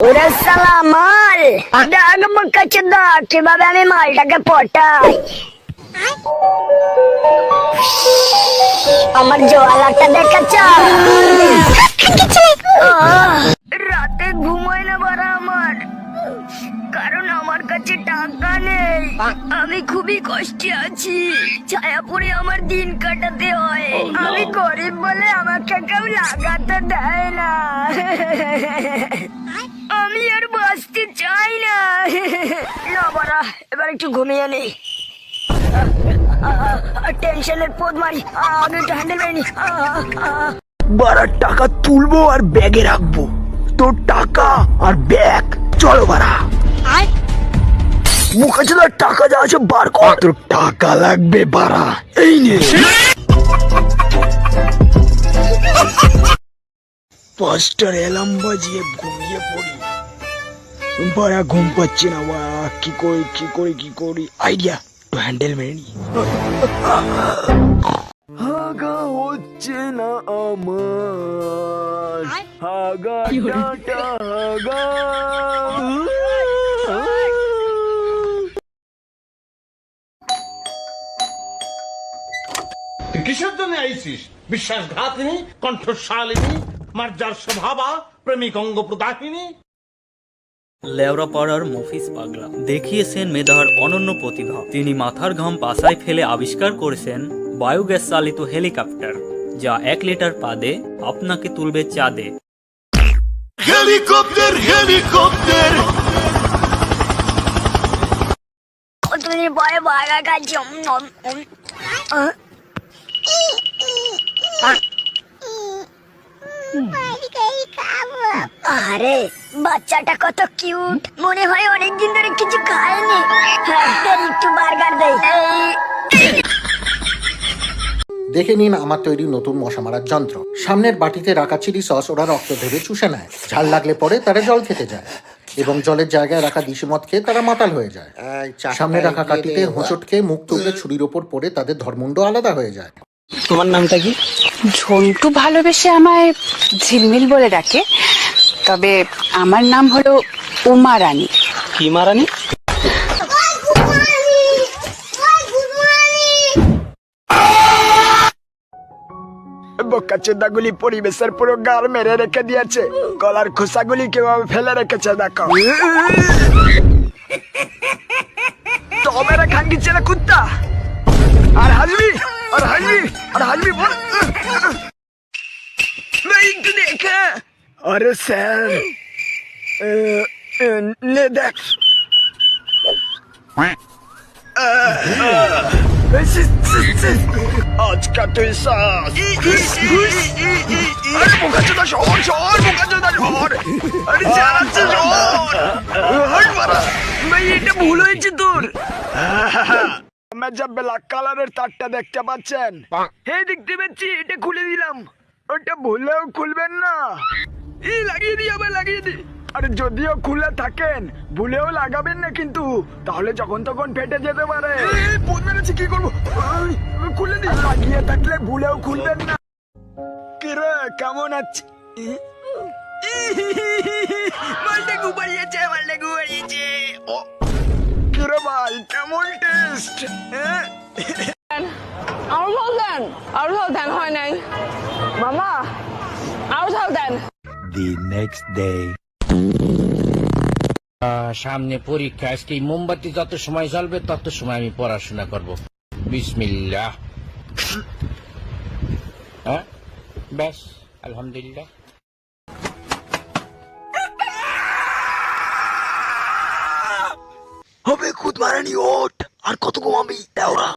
ওরে সালা মাল! ডাক মুখাচ্ছে দা কীভাবে আমি মালটাকে পটাই? আমার জোয়ালাটা দেখাচ্ছ রাতে ঘুমায় না বারা আমার। কারণ আমার কাছে টাকা নেই। আমি খুবই কষ্টে আছি। ছায়াপুরে আমার দিন কাটাতে হয়। আমি গরিব বলে আমাকে কেউ লাগাতে দেয় না। চাই না? না বাড়া এবার একটু ঘুমিয়ে নেই টেনশনের পদ মারি। আমি একটু হ্যান্ডেল পাইনি বারা টাকা তুলবো আর ব্যাগে রাখব। তোর টাকা আর ব্যাগ। চলো বারা মুখে চলো টাকা যা আছে বার কর। তোর টাকা লাগবে বারা এই নে। পাঁচটার অ্যালার্ম বাজিয়ে ঘুমিয়ে পড়ি। বারা ঘুম পাচ্ছে না বা কি করি কি করি কি করি? আইডিয়া তো হ্যান্ডেল মেরে নি হাগা হচ্ছে না আমার। হাগা টাটা হাগা। কিসের জন্য আইছিস? বিশ্বাসঘাতিনী কণ্ঠশালিনী মার্জার স্বভাবা প্রেমিক অঙ্গ প্রদাহিনী লেওরা পাড়ার মফিস পাগলা। দেখিয়েছেন মেধার অনন্য প্রতিভা। তিনি মাথার ঘাম পাশায় ফেলে আবিষ্কার করেছেন বায়োগ্যাস চালিত হেলিকপ্টার যা এক লিটার পাদে আপনাকে তুলবে চাঁদে। Helicopter helicopter! তুমি ভয়ে বাচ্চাটা কত কিউট। মনে হয় অনেকদিন ধরে কিছু খায়নি। হ্যাঁ, একটু বার্গার দেই। দেখে নিন আমার তৈরি নতুন মশা মারার যন্ত্র। সামনের বাটিতে রাখা চিলি সস ওরা রক্ত ভেবে চুষে নেয়। ঝাল লাগলে পরে তারা জল খেতে যায়। এবং জলের জায়গায় রাখা দিশি মদ খেয়ে তারা মাতাল হয়ে যায়। সামনে রাখা কাটিতে হোঁচট খেয়ে মুখ তুলে ছুরির ওপর পড়ে তাদের ধর্মুণ্ড আলাদা হয়ে যায়। তোমার নামটা কি? ঝন্টু ভালোবেসে আমায় ঝিলমিল বলে ডাকে। তবে আমার নাম হলো উমা রানী। বোকাচোদাগুলি পরিবেশের পুরো গাল মেরে রেখে দিয়েছে। গলার খোসাগুলি কীভাবে ফেলে রেখেছে দেখো। তবে রে খাঙ্গি ছেলে কুত্তা। আর হাসবি আর হাসবি আর হাসবি বল ভাই একটু দেখে আরে স্যার। নে দেখ। আজকা তুই শ্বাস। আরে শহর শহর বোকা শহর আরে চালাচ্ছে শহর হাট মারা ভাই এটা ভুল হয়েছে তোর। আমার যা ব্ল্যাক কালারের তারটা দেখতে পাচ্ছেন। হ্যাঁ দেখতে পাচ্ছি এটা খুলে দিলাম। ওটা ভুলেও খুলবেন না। এই লাগিয়ে দিই আবার লাগিয়ে দিই। আরে যদিও খুলে থাকেন ভুলেও লাগাবেন না কিন্তু তাহলে যখন তখন ফেটে যেতে পারে। বোধ মেরেছি কি করব? খুলে দিই। লাগিয়ে থাকলে ভুলেও খুলবেন না। কিরে কেমন আছি? মালটা গুবাড়িয়েছে মালটা গুবাড়িয়েছে ও কিরে ভাই কেমন টেস্ট? হ্যাঁ? আরও ঝাল দেন আরও ঝাল দেন হয় নাই। মামা আরও ঝাল দেন। আহ, সামনে পরীক্ষা আজকে এই মোমবাতি যত সময় জ্বলবে তত সময় আমি পড়াশোনা করব। বিসমিল্লাহ। হ্যাঁ? ব্যাস আলহামদুলিল্লাহ। হবে খুদ মারানি ওঠ আর কত ঘুমাবি দেওরা।